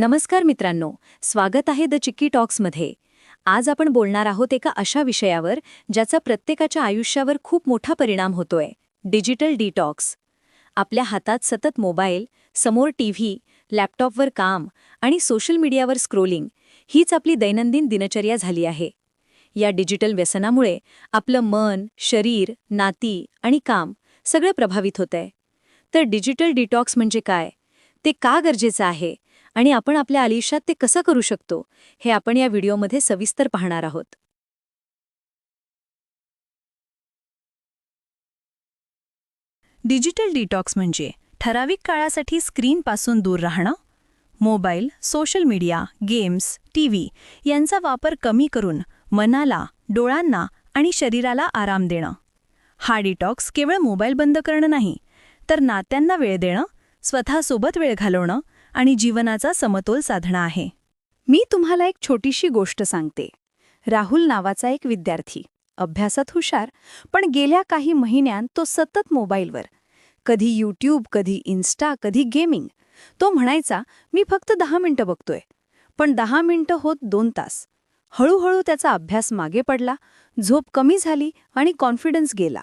नमस्कार मित्रांनो स्वागत आहे द चिक्की टॉक्समध्ये आज आपण बोलणार आहोत एका अशा विषयावर ज्याचा प्रत्येकाच्या आयुष्यावर खूप मोठा परिणाम होतोय डिजिटल डिटॉक्स. आपल्या हातात सतत मोबाईल समोर टीव्ही लॅपटॉपवर काम आणि सोशल मीडियावर स्क्रोलिंग हीच आपली दैनंदिन दिनचर्या झाली आहे. या डिजिटल व्यसनामुळे आपलं मन शरीर नाती आणि काम सगळं प्रभावित होतंय. तर डिजिटल डिटॉक्स म्हणजे काय? ते का गरजेचं आहे? आणि आपण आपल्या आयुष्यात ते कसं करू शकतो हे आपण या व्हिडिओमध्ये सविस्तर पाहणार आहोत. डिजिटल डिटॉक्स म्हणजे ठराविक काळासाठी स्क्रीनपासून दूर राहणं mobile social media games TV यांचा वापर कमी करून मनाला डोळ्यांना आणि शरीराला आराम देणं. हा डिटॉक्स केवळ मोबाईल बंद करणं नाही तर नात्यांना वेळ देणं स्वतःसोबत वेळ घालवणं आणि जीवनाचा समतोल साधणं आहे. मी तुम्हाला एक छोटीशी गोष्ट सांगते. राहुल नावाचा एक विद्यार्थी. अभ्यासात हुशार पण गेल्या काही महिन्यात तो सतत मोबाईलवर. कधी यूट्यूब कधी इन्स्टा कधी गेमिंग तो म्हणायचा मी फक्त दहा मिनिटं बघतोय. पण दहा मिनिटं होत दोन तास. हळूहळू त्याचा अभ्यास मागे पडला झोप कमी झाली आणि कॉन्फिडन्स गेला.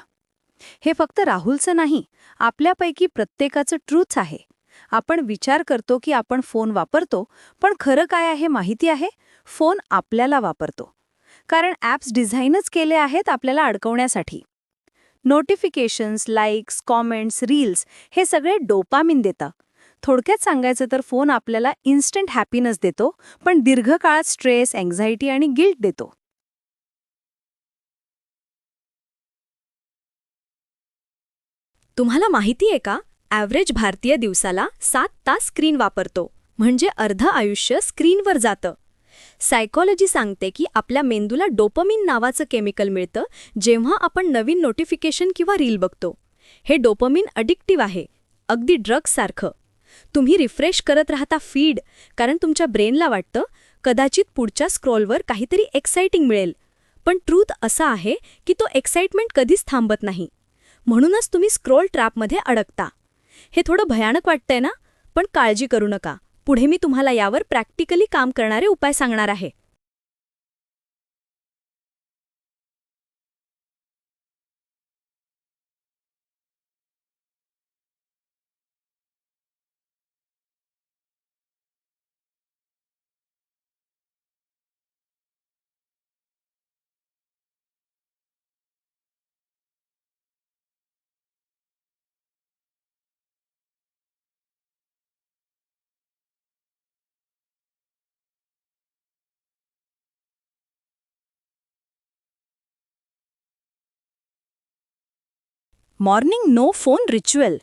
हे फक्त राहुलचं नाही आपल्यापैकी प्रत्येकाचं ट्रूथ आहे. आपण विचार करतो की आपण फोन वापरतो पण खरं काय आहे माहिती आहे? फोन आपल्याला वापरतो. कारण ॲप्स डिझाईनच केले आहेत आपल्याला अडकवण्यासाठी. नोटिफिकेशन्स लाईक्स कॉमेंट्स रील्स हे सगळे डोपामिन देतं. थोडक्यात सांगायचं तर फोन आपल्याला इन्स्टंट हॅपीनेस देतो पण दीर्घकाळात स्ट्रेस अँझायटी आणि गिल्ट देतो. तुम्हाला माहिती आहे का? ॲव्हरेज भारतीय दिवसाला सात तास स्क्रीन वापरतो. म्हणजे अर्ध आयुष्य स्क्रीनवर जातं. सायकॉलॉजी सांगते की आपल्या मेंदूला डोपमिन नावाचं केमिकल मिळतं जेव्हा आपण नवीन नोटिफिकेशन किंवा रील बघतो. हे डोपमिन अडिक्टिव्ह आहे. अगदी ड्रग्ससारखं तुम्ही रिफ्रेश करत राहता फीड कारण तुमच्या ब्रेनला वाटतं कदाचित पुढच्या स्क्रोलवर काहीतरी एक्साइटिंग मिळेल. पण ट्रूथ असा आहे की तो एक्साइटमेंट कधीच थांबत नाही. म्हणूनच तुम्ही स्क्रोल ट्रॅपमध्ये अडकता. हे थोडं भयानक वाटतंय ना? पण काळजी करू नका. पुढे मी तुम्हाला यावर प्रॅक्टिकली काम करणारे उपाय सांगणार आहे. Morning no phone ritual.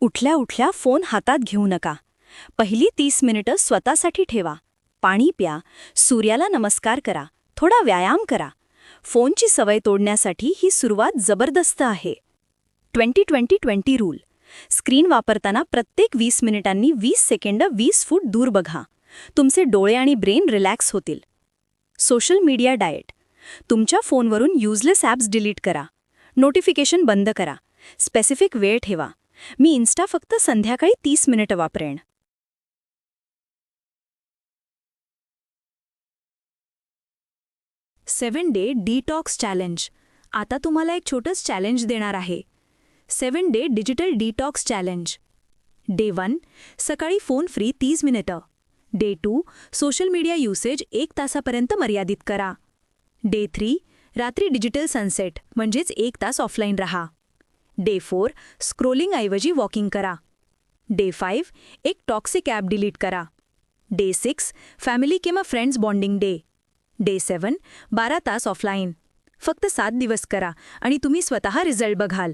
उठल्या उठल्या फोन हातात घेऊ नका. पहिली तीस मिनिटं स्वतःसाठी ठेवा. पाणी प्या. सूर्याला नमस्कार करा. थोडा व्यायाम करा. फोनची सवय तोडण्यासाठी ही सुरुवात जबरदस्त आहे. Twenty twenty twenty rule. Screen वापरताना प्रत्येक वीस मिनिटांनी वीस सेकंड वीस फूट दूर बघा. तुमचे डोळे आणि ब्रेन रिलॅक्स होतील. Social media diet. तुमच्या फोनवरून युजलेस ॲप्स डिलीट करा. नोटिफिकेशन बंद करा. स्पेसिफिक वेळ ठेवा. मी इन्स्टा फक्त संध्याकाळी तीस मिनिटं वापरेन. सेवन डे डिटॉक्स चॅलेंज आता तुम्हाला एक छोटंच चॅलेंज देणार आहे. Seven day digital detox challenge day one सकाळी फोन फ्री तीस मिनिटं. Day two social media usage एक तासापर्यंत मर्यादित करा. डे थ्री रात्री डिजिटल सनसेट म्हणजेच एक तास ऑफलाईन रहा. डे फोर स्क्रोलिंगऐवजी वॉकिंग करा. डे फाईव्ह एक टॉक्सिक ॲप डिलीट करा. डे सिक्स फॅमिली किंवा friends bonding day. Day seven बारा तास ऑफलाईन फक्त सात दिवस करा आणि तुम्ही स्वतः रिझल्ट बघाल.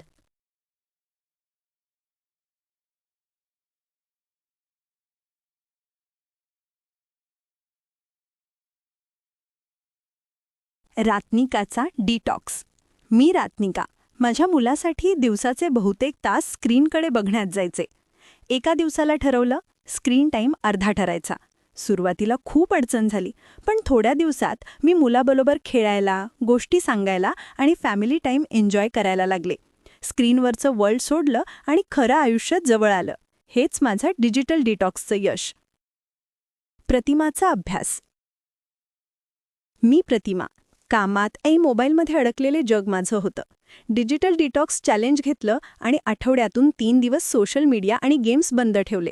रात्निकाचा डिटॉक्स. मी रात्निका. माझ्या मुलासाठी दिवसाचे बहुतेक तास स्क्रीनकडे बघण्यात जायचे. एका दिवसाला ठरवलं स्क्रीन टाईम अर्धा ठरायचा. सुरुवातीला खूप अडचण झाली पण थोड्या दिवसात मी मुलाबरोबर खेळायला गोष्टी सांगायला आणि फॅमिली टाईम एन्जॉय करायला लागले. स्क्रीनवरचं वर्ल्ड सोडलं आणि खरं आयुष्य जवळ आलं. हेच माझं डिजिटल डिटॉक्सचं यश. प्रतिमाचा अभ्यास. मी प्रतिमा. कामात ऐ मोबाईलमध्ये अडकलेले जग माझं होतं. डिजिटल डिटॉक्स चॅलेंज घेतलं आणि आठवड्यातून तीन दिवस सोशल मीडिया आणि गेम्स बंद ठेवले.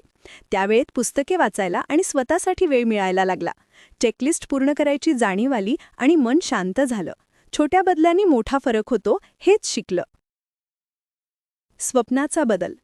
त्यावेळेत पुस्तके वाचायला आणि स्वतःसाठी वेळ मिळायला लागला. चेकलिस्ट पूर्ण करायची जाणीव आली आणि मन शांत झालं. छोट्या बदलांनी मोठा फरक होतो हेच शिकलं. स्वप्नाचा बदल.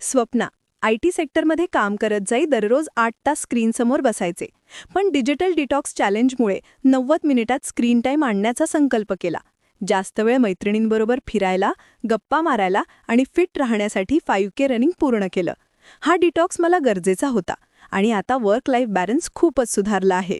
स्वप्ना. आय टी सेक्टरमध्ये काम करत जाई दररोज आठ तास स्क्रीनसमोर बसायचे. पण डिजिटल डिटॉक्स चॅलेंजमुळे नव्वद मिनिटात स्क्रीन टाईम आणण्याचा संकल्प केला. जास्त वेळ मैत्रिणींबरोबर फिरायला गप्पा मारायला आणि फिट राहण्यासाठी फाईव्ह के रनिंग पूर्ण केलं. हा डिटॉक्स मला गरजेचा होता आणि आता वर्क लाईफ बॅलन्स खूपच सुधारला आहे.